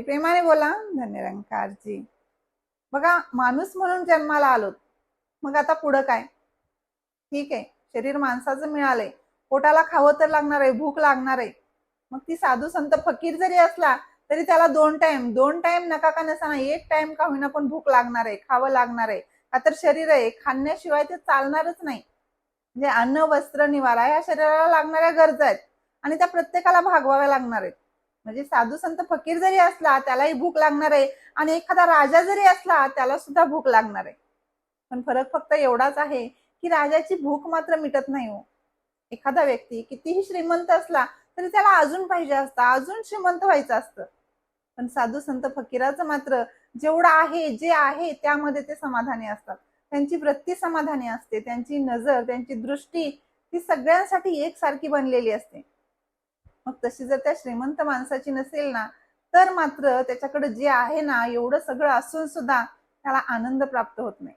प्रेमाने बोला. धन्यरंकारजी बघा माणूस म्हणून जन्माला आलो मग आता पुढं काय? ठीक आहे. शरीर माणसाचं मिळालंय. पोटाला खावं तर लागणार आहे भूक लागणार आहे. मग ती साधू संत फकीर जरी असला तरी त्याला दोन टाइम दोन टाइम नका का नसाना एक टाइम का होईना पण भूक लागणार आहे खावं लागणार आहे. का तर शरीर आहे खाण्याशिवाय ते चालणारच नाही. म्हणजे अन्न वस्त्र निवारा ह्या शरीराला लागणाऱ्या गरजा आहेत. आणि त्या प्रत्येकाला भागवाव्या लागणार आहेत. म्हणजे साधू संत फकीर जरी असला त्यालाही भूक लागणार आहे. आणि एखादा राजा जरी असला त्याला सुद्धा भूक लागणार आहे. पण फरक फक्त एवढाच आहे की राजाची भूक मात्र मिटत नाही हो. एखादा व्यक्ती कितीही श्रीमंत असला तरी त्याला अजून पाहिजे असतं अजून श्रीमंत व्हायचं असतं. पण साधू संत फकीराचं मात्र जेवढं आहे जे आहे त्यामध्ये ते समाधानी असतात. त्यांची वृत्ती समाधानी असते त्यांची नजर त्यांची दृष्टी ती सगळ्यांसाठी एकसारखी बनलेली असते. मग तशी जर त्या श्रीमंत माणसाची नसेल ना तर मात्र त्याच्याकडे जे आहे ना एवढं सगळं असून सुद्धा त्याला आनंद प्राप्त होत नाही.